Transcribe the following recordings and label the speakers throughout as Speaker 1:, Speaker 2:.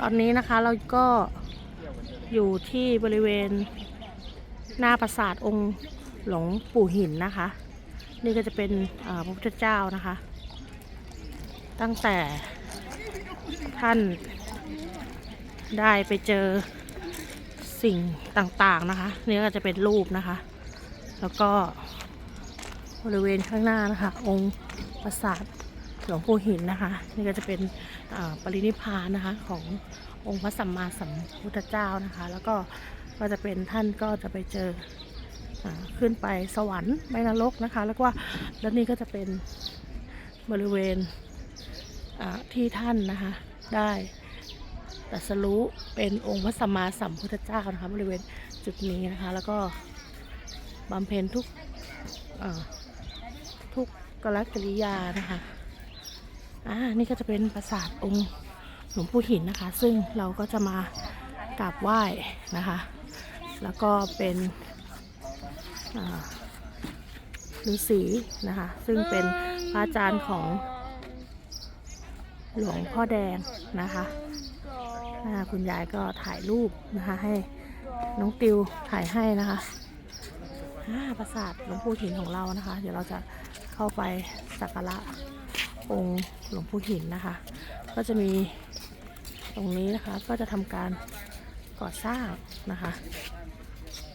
Speaker 1: ตอนนี้นะคะเราก็อยู่ที่บริเวณหน้าปราสาทองค์หลวงปู่หินนะคะ นี่ก็จะเป็นพระพุทธเจ้านะคะ ตั้งแต่ท่านได้ไปเจอสิ่งต่างๆนะคะ นี่ก็จะเป็นรูปนะคะ แล้วก็บริเวณข้างหน้านะคะ องค์ปราสาท หลวงปู่หินนะคะ นี่ก็จะเป็นปรินิพพานนะคะขององค์พระสัมมาสัมพุทธเจ้านะคะ แล้วก็ก็จะเป็นท่านก็จะไปเจออขึ้นไปสวรรค์ไม่นรกนะคะ แล้วก็แล้วนี่ก็จะเป็นบริเวณที่ท่านนะคะได้ตัสรู้เป็นองค์พระสัมมาสัมพุทธเจ้านะคะบริเวณจุดนี้นะคะ แล้วก็บำเพ็ญทุกทุกกรกิริยานะคะ อ่านี่ก็จะเป็นปราสาทองค์หลวงปู่หินนะคะ ซึ่งเราก็จะมากราบไหว้นะคะ แล้วก็เป็นฤาษีนะคะ ซึ่งเป็นพระอาจารย์ของหลวงพ่อแดงนะคะคุณยายก็ถ่ายรูปนะคะ ให้น้องติวถ่ายให้นะคะปราสาทหลวงปู่หินของเรานะคะ เดี๋ยวเราจะเข้าไปสักการะ องค์หลวงปู่หินนะคะ ก็จะมีตรงนี้นะคะก็จะทำการก่อสร้างนะคะ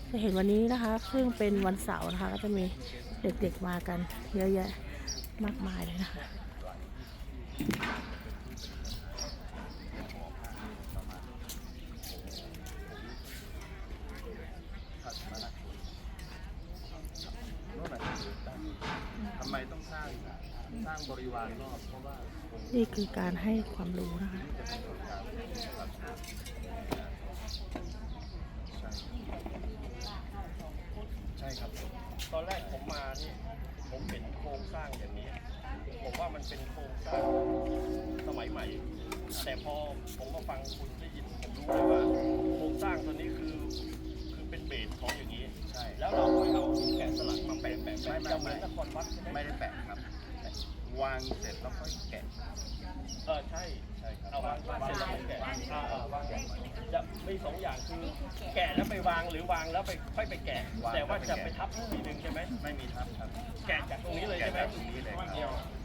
Speaker 1: จะเห็นวันนี้นะคะ ซึ่งเป็นวันเสาร์นะคะ ก็จะมีเด็กๆมากันเยอะแยะมากมายเลยนะคะ
Speaker 2: ทำไมต้องสร้าง
Speaker 1: นี่คือการให้ความรู้นะคะ
Speaker 2: ใช่ครับ ตอนแรกผมมานี่ผมเห็นโครงสร้างอย่างนี้ ผมว่ามันเป็นโครงสร้างสมัยใหม่ แต่พอผมมาฟังคุณได้ยินผมรู้เลยว่า โครงสร้างตัวนี้คือางเสร็
Speaker 3: จแล้วค่อยแกะ
Speaker 2: เออใช่
Speaker 3: ใช่ครับ
Speaker 2: เอาวางวางเสร็จแล้วไปแกะอ่าอ่าวางจะมีสองอย่างคือแกะแล้วไปวางหรือวางแล้วไปค่อยไปแกะ แต่ว่าจะไปทับทีหนึ่งใช่ไหม
Speaker 3: ไม่มีทับครับ
Speaker 2: แกะจากตรงนี้เลย
Speaker 3: แกะ
Speaker 2: ใช่ไหม
Speaker 3: จากตรงนี้เลยครับ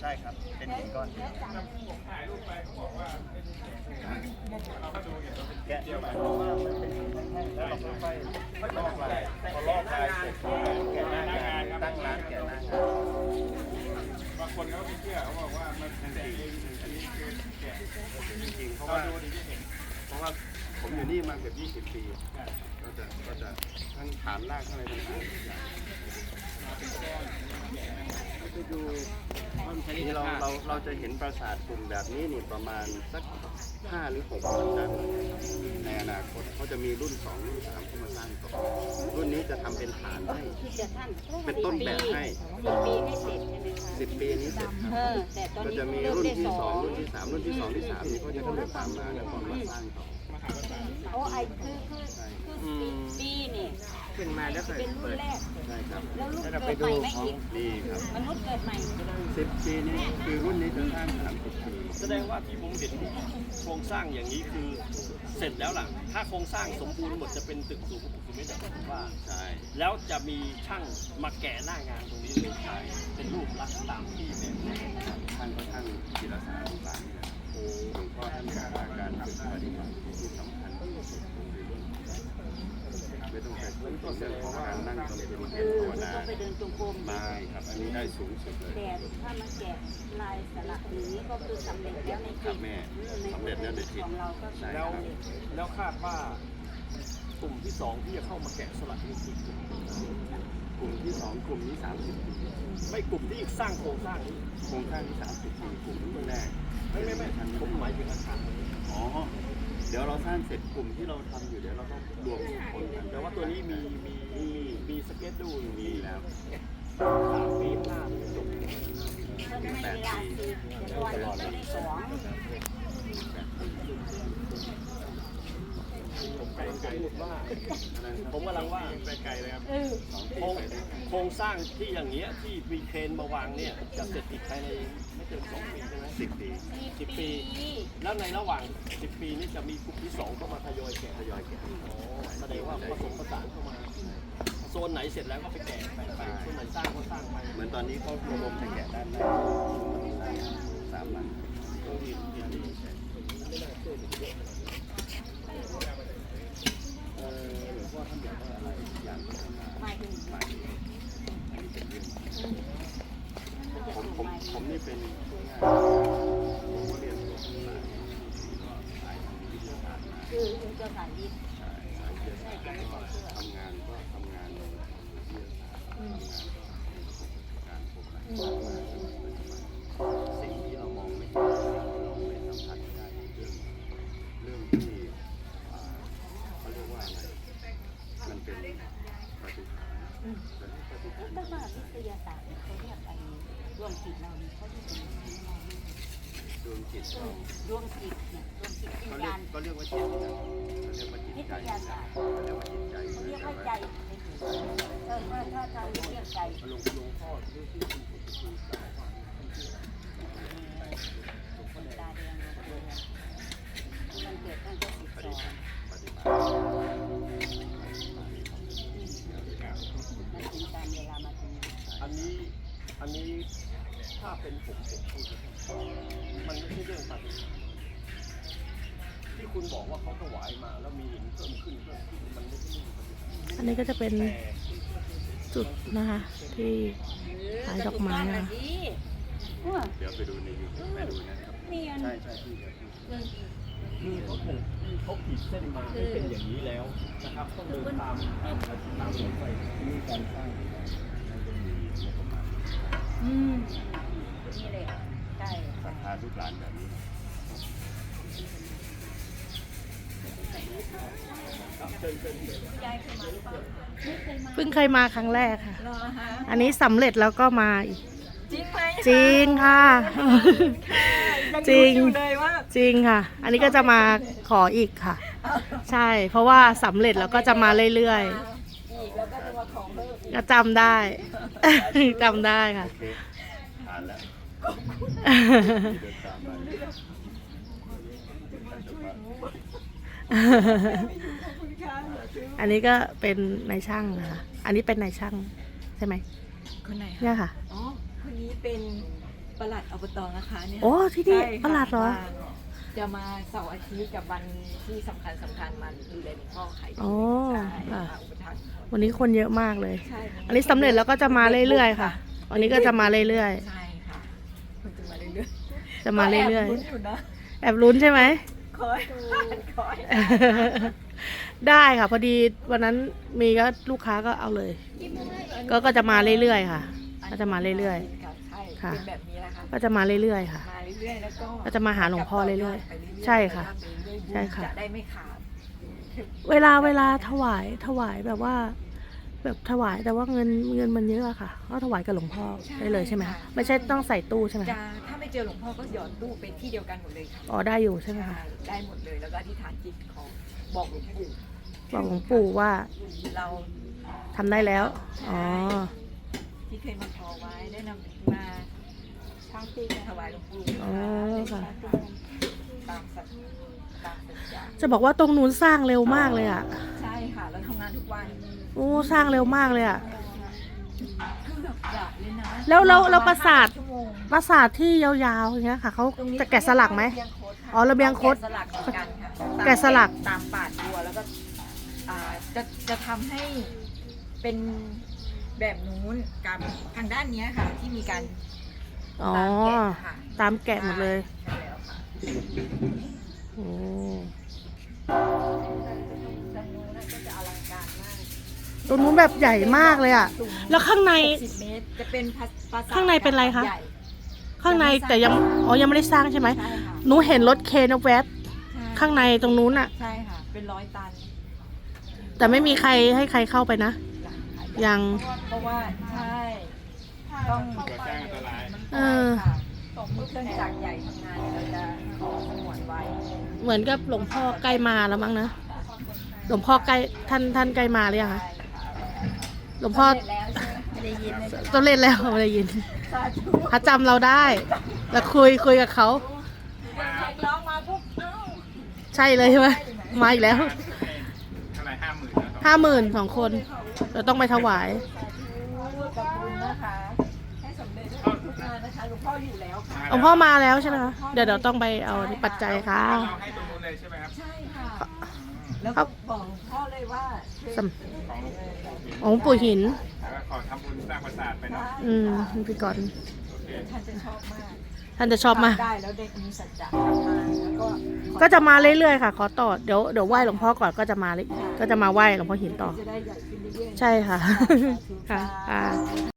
Speaker 3: ใช่ครับ เป็นหินก้อนเดียวแกะหมายความว่ามันเป็นหินแท่งๆแล้วเราค่อยๆลอกลายพอลอกลายเสร็จก็แกะหน้างานตั้งร้านแกะหน้างานา
Speaker 4: งคนเขาไม่เชื่อเขาบอกว่ามันเป็นจริงอันนี้คือแกะ
Speaker 3: จริงเพราะว่า
Speaker 4: ดูดิเห็น
Speaker 3: เพราะว่าผมอยู่นี่มาเกือบ20 ปี ก็จะก็จะทั้งฐานรากอะไรต่างๆไปดูนี่เราเราเราจะเห็นปราสาทกลุ่มแบบนี้นี่ประมาณสัก 5 หรือ6ครั้งในอนาคตเขาจะมีรุ่น 2 รุ่น 3 จะทำเป็นฐานให้
Speaker 5: ที่จะท่าน
Speaker 3: เป็นต้นแบบให้
Speaker 5: สิบปีให้เสร็จใช่ไหมคะ
Speaker 3: สิบปีนี้เสร็จครับ
Speaker 5: เออแต่ตอน
Speaker 3: ก็
Speaker 5: นี้
Speaker 3: จะมี
Speaker 5: เริ่ม
Speaker 3: รุ่น
Speaker 5: ได้
Speaker 3: ที่
Speaker 5: ส
Speaker 3: ส
Speaker 5: อ
Speaker 3: อง
Speaker 5: ง
Speaker 3: รุ่นที่สามรุ่นที่สองที่สามนี่เขาจะทำตามมาแล้วก็มาสร้างต่อ
Speaker 5: โอ้ไอคือคือคือสิบปีนี่
Speaker 3: ขึ้นมาแล้วก็
Speaker 5: เป็นรุ่นแรก
Speaker 3: ใช่ครับ
Speaker 5: แล้วรุ่นเกิดใหม่ไม่อีก
Speaker 3: ดีครับ
Speaker 5: มนุษย์เกิดใหม่
Speaker 3: สิบปีนี้คือรุ่นนี้จะสร้างสามสิบปี
Speaker 2: แสดงว่าที่ผมเห็นโครงสร้างอย่างนี้คือเสร็จแล้วล่ะ ถ้าโครงสร้างสมบูรณ์หมดจะเป็นตึกสูง60เมตรอย่างที่ผมว่า
Speaker 3: ใช่
Speaker 2: แล้วจะมีช่างมาแกะหน้างานตรงนี้เลยใช่เป็นรูปลักษณ์ตามที่เป็น
Speaker 3: ท่านก็ท่านจิรสารสารเนี่ยโอ้หลวงพ่อท่านกาการฝึกปฏิบัติที่สำคัญที่สุดตรงนี้ ไม่ต้องไปต้นต้นเรื่องของการนั่งตรงเป็นเพียรภาวนา
Speaker 5: ต้องไปเดินจงกรม
Speaker 3: ไม่ครับอันนี้ได้สูงสุดเลย
Speaker 5: แต่ถ้ามันแกะลายสลักนี้ก็คือสำเร็จแล้วในจิ
Speaker 3: รับ
Speaker 5: ต
Speaker 3: แม่สำเร็จแล้วในจิต
Speaker 5: ของเราก็
Speaker 3: ใช่
Speaker 2: แล้ว
Speaker 3: ครับ
Speaker 2: แล้วคาดว่ากลุ่มที่สองที่จะเข้ามาแกะสลักนี่คือกลุ่ม
Speaker 3: กลุ่มที่สองกลุ่มนี้สามสิบปี
Speaker 2: ไม่กลุ่มที่สร้างโครงสร้างนี้
Speaker 3: โครงสร้างที่สามสิบปีกลุ่มรุ่นแรก
Speaker 2: ไม่ไม่ไม่ผมหมายถึงอาคาร
Speaker 3: อ๋อ เดี๋ยวเราสร้างเสร็จกลุ่มที่เราทำอยู่เดี๋ยวเราต้องรวมคนกัน
Speaker 2: แต่ว่าตัวนี้มีมีมีมีสเก็ตดูอยู่
Speaker 3: มีแล้ว
Speaker 2: สามปีหน้าจะจบ
Speaker 5: ถ้าไม่มีลายคือจะวันนี้ได้สอง
Speaker 2: ผมไปไกลว่าผมกำลังว่า
Speaker 4: ไปไกลเลยครับ
Speaker 2: โครงโครงสร้างที่อย่างเงี้ยที่มีเครนมาวางเนี่ยจะเสร็จอีกภายในไม่ เกิดสองปีใช่ไหม
Speaker 3: สิบปี
Speaker 2: สิบปี แล้วในระหว่างสิบปีนี้จะมีกลุ่มที่สองเข้ามาทยอยแกะ
Speaker 3: ทยอยแกะ
Speaker 2: อ๋อแสดงว่าผสมผสานเข้ามา โซนไหนเสร็จแล้วก็ไปแกะไปไปโซนไหนสร้างก็สร้างไป
Speaker 3: เหมือนตอนนี้เขาระดมจะแกะด้านหน้าสามหลัง
Speaker 2: ต้องดีดีดี
Speaker 3: เออหลวงพ่อท่านอยากได้อะไรอย่างก็ทำมา
Speaker 5: หมายถึง
Speaker 3: หมายถึงอันนี้เป็นเรื่อง ผมผมผมนี่เป็นผมก็เรียนตัวขึ้นมาก็สายวิทยาศาสตร์มา
Speaker 5: คือคือเจ้าสารดิบ
Speaker 3: ใช่สายวิทยาศาสตร์ก็ทำงานก็ทำงานในวิทยาศาสตร์ทำงานก็ในการพวกนั้นสิ่งที่เรามองไม่เห็นสิ่งที่เราไม่สัมผัสไม่ได้เรื่องเรื่องที่อ่าเขาเรียกว่าอะไรมันเป็นปฏิหารย์แล้วปฏิหารย์
Speaker 5: ถ้ามาวิทยาศาสตร์เขาเรียกไอ้ดวงจิตเรานี่เขาเรียกเป็น
Speaker 3: ดวงจิตเรา
Speaker 5: ดวงจิตเนี่ยดวงจิตวิ
Speaker 3: เขา
Speaker 5: ญ
Speaker 3: เรีย
Speaker 5: ญากณ
Speaker 3: ก็เรียกว่าจิตนะเขาเรียกว่าจิต
Speaker 5: วิ
Speaker 3: ใจ
Speaker 5: ทยาศาสตร์
Speaker 3: เขาเรียกว่าจิตใจ
Speaker 5: เขาเรียกว่าใจเออถ้าถ้าถ้าเรียกใจ
Speaker 3: หลวงหลวงพ่อที่ที่คุณพุทธคุณกล่าวว่า
Speaker 5: คนตาแดงมันเกิดตั้งแต่สิบสอง
Speaker 3: ปฏิบัติ
Speaker 5: มันถึงการเวลามาถึง
Speaker 2: อันนี้อันนี้ถ้าเป็นผมผมพูดนะครับ มันไม่ใช่เรื่องปฏิหารย์ที่คุณบอกว่าเขาถวายมาแล้วมีหินเพิ่มขึ้นเพิ่มขึ้นมันไม่ใช่เรื่องปฏิหารย์
Speaker 1: อันนี้ก็จะเป็น
Speaker 2: แต่
Speaker 1: จุดนะคะ ที่ขายดอกไม้นะคะ
Speaker 3: เดี๋ยวไปดูในยูทูบไปดูนะครับ
Speaker 5: นี่อัน
Speaker 3: ใช่ใช่ที่เดี๋ยวที่
Speaker 2: คือเขาถูกเขาขีดเส้นมาให้เป็นอย่างนี้แล้วนะครับต้องเดินตามตามตามรถไฟ
Speaker 3: มีการสร้างในจะมีงบประมาณ
Speaker 5: อืมนี่เลย ใช่
Speaker 3: ศรัทธาลูกหลานแบบนี้
Speaker 5: ยายเคยมาหรือเปล่าไม่เคยมา
Speaker 1: เพิ่งเคยมาครั้งแรกค่ะ
Speaker 5: เหรอฮะ
Speaker 1: อันนี้สำเร็จแล้วก็มาอีก
Speaker 5: จริงไหม
Speaker 1: จริงค่ะ
Speaker 5: ยัง
Speaker 1: จริง
Speaker 5: อยู่เลยว่า
Speaker 1: จริงค่ะ อันนี้ก็จะมาขออีกค่ะ ใช่ เพราะว่าสำเร็จแล้วก็จะมาเรื่อย
Speaker 5: อีกแล้วก็จะมาขอเพิ่มอีก
Speaker 1: ๆก็จำได้ จำได้ค่ะ
Speaker 3: โอเคผ่านแล้วที่เดินตามมาเนี่ย
Speaker 1: อันนี้ก็เป็นนายช่างนะคะ อันนี้เป็นนายช่างใช่ไหม
Speaker 6: คนไหนคะ
Speaker 1: เนี่ยค่ะ
Speaker 6: อ๋อคนนี้เป็นประหลัดอบตนะคะเนี่ย
Speaker 1: โอ้ที่นี่
Speaker 6: ใช่ค่ะ
Speaker 1: ประหลัดเหรอ
Speaker 6: มาจะมาเสาร์อาทิตย์กับวันที่สำคัญสำคัญมาดูแลหลวงพ่อขายดี
Speaker 1: โอ้
Speaker 6: ใช่
Speaker 1: ค่ะ
Speaker 6: มาอุปถัมภ์
Speaker 1: วันนี้คนเยอะมากเลย
Speaker 6: ใช่
Speaker 1: อันนี้สำเร็จแล้วก็จะมาเรื่อยๆค่ะวันนี้ก็จะมาเรื่อย
Speaker 6: ใช่ค่ะมันจะมาเรื่อย
Speaker 1: ๆ
Speaker 6: ๆ
Speaker 1: จะมาเรื่อย
Speaker 6: ก็แบลุ้นอยู่นะ
Speaker 1: ๆแอบลุ้นใช่ไหม
Speaker 6: คอยคอย
Speaker 1: ได้ค่ะ พอดีวันนั้นมีก็ลูกค้าก็เอาเลย ก็ก็จะมาเรื่อยๆค่ะ ก็จะมาเรื่อยๆ
Speaker 6: ค่ะใช่
Speaker 1: ค่ะ
Speaker 6: เป็นแบบนี้แหละค่ะ
Speaker 1: ก็จะมาเรื่อยๆค่ะ
Speaker 6: มาเรื่อยๆแล้วก็
Speaker 1: ก็จะมาหาหลวงพ่อเรื่อยๆ
Speaker 6: ไปๆ
Speaker 1: ใช่ค่ะ
Speaker 6: ไปเรื่อยๆ
Speaker 1: ใช่ค่ะ
Speaker 6: จะได้ไม่ขาด
Speaker 1: เวลาเวลาถวายถวายแบบว่า แบบถวายแต่ว่าเงินเงินมันเยอะอะค่ะก็ถวายกับหลวงพ่อได้เลยใช่ไหมคะไม่ใช่ต้องใส่ตู้ใช่ไหม
Speaker 6: จะถ้าไม่เจอหลวงพ่อก็หยอดตู้ไปที่เดียวกันหมดเลยค่ะ
Speaker 1: อ๋อได้อยู่ใช่ไหมคะ
Speaker 6: ได้หมดเลยแล้วก็อธิษฐานจิตของบอกหลวงปู่
Speaker 1: บอกหลวงปู่ว่า
Speaker 6: เรา
Speaker 1: ทำได้แล้วอ๋อ
Speaker 6: ที่เคยมาขอไว้ได้นำมาทั้งปีถวายหลวงปู่
Speaker 1: อ๋อค่ะ
Speaker 6: ตามสัจตามสัจจะ
Speaker 1: จะบอกว่าตรงนู้นสร้างเร็วมากเลยอะ
Speaker 6: ใช่ค่ะเราทำงานทุกวัน
Speaker 1: โอ้สร้างเร็วมากเลยอะ
Speaker 6: คือแบบอยากเลยนะ
Speaker 1: แล้วแล้วแล้วปราสาท
Speaker 6: ชั่วโมง
Speaker 1: ปราสาทที่ยาวๆอย่างเงี้ยค่ะเขา
Speaker 6: ตรงนี้
Speaker 1: จะแกะสลักไหม
Speaker 6: เรียงโค้ดค่ะ
Speaker 1: อ๋อระเบียงโค้ด
Speaker 6: แกะสลักเหมือนกันค่ะ
Speaker 1: แกะสลัก
Speaker 6: ตามปาดบัวแล้วก็อ่าจะจะทำให้เป็นแบบนู้นกับทางด้านเนี้ยค่ะ ที่มีการ
Speaker 1: อ๋อ
Speaker 6: ตามแกะค่ะ
Speaker 1: ตามแกะหมดเลย
Speaker 6: ใช่แล้วค่ะ
Speaker 1: โอ้ ตรงนู้นแบบใหญ่มากเลยอะ
Speaker 6: สูง
Speaker 1: แล้วข้างใน
Speaker 6: 60เมตรจะเป็นปราปราสาท
Speaker 1: ข้างในเป็นอะไรคะ
Speaker 6: ใหญ่
Speaker 1: ข้างในแต่ยังอ๋อยังไม่ได้สร้างใช่ไหม
Speaker 6: ใช่ค่ะ
Speaker 1: หนูเห็นรถเคนแวบ
Speaker 6: ใช่
Speaker 1: ข้างในตรงนู้นอะ
Speaker 6: ใช่ค่ะ เป็นร้อยตัน
Speaker 1: แต่ไม่มีใครให้ใครเข้าไปนะ ยัง
Speaker 6: เพราะว่าใช่ ต้อง
Speaker 4: ก่อสร้างอันตราย
Speaker 1: เออ
Speaker 6: ค่ะตรงเครื่องจักรใหญ่ทำงานเนี่ยเราจะขอสงวนไว้
Speaker 1: เหมือนกับหลวงพ่อใกล้มาแล้วมั้งนะหลวงพ่อใกล้ท่านท่านใกล้มาหรือยังคะ หลวงพ่อ
Speaker 6: เสร็จแล้วใช่ไหมไม่ได้ยินเลย
Speaker 1: ต้องเล่นแล้วไม่ได้ยิน
Speaker 6: สาธุ
Speaker 1: พระจำเราได้
Speaker 6: ส
Speaker 1: แล้วคุยคุยกับเขา
Speaker 6: ร้องมาปุ๊บเอ้า
Speaker 1: ใช่เลยใช่ไหมมาอีกแล้ว
Speaker 4: เท่าไหร่ห้าหมื่นนะครับ
Speaker 1: ห้าหมื่นสองคนเราต้องไปถวาย
Speaker 6: พูดกับบุญนะคะให้สำเร็จทุกงานนะคะหลวงพ่ออยู่แล้วค่ะ
Speaker 1: หลวงพ่อมาแล้วใช่ไหมคะเดี๋ยวเดี๋ยวต้องไปเอาปัจจัย
Speaker 6: ค่ะ แล้ว
Speaker 1: ครั
Speaker 6: ก็
Speaker 1: บ
Speaker 6: บอกหลวงพ่อเลยว่าช่วย
Speaker 1: สำ
Speaker 4: ของหลวงปู่
Speaker 1: องค์ปู่หิน
Speaker 4: แล้วก็ขอทำบุญสร้างปราสาทไปเนาะ
Speaker 1: อืมพี่ก่อน
Speaker 6: ท่านจะชอบมาก
Speaker 1: ท่านจะชอบมาก
Speaker 6: ทำได้แล้วเด็กมีสัจจะทำมาแล้วก็ขอ
Speaker 1: ก็จะมาเรื่อยๆค่ะ ขอต่อ เดี๋ยวเดี๋ยวไหว้หลวงพ่อก่อนก็จะมาเลยก็จะมาไหว้หลวงพ่อหินต่อ
Speaker 6: จะได้ใหญ่ขึ้นเรื่อยๆ
Speaker 1: ใช่ค่ะ
Speaker 6: สาธุ
Speaker 1: ค่ะ
Speaker 6: ค่ะ
Speaker 1: ค่ะ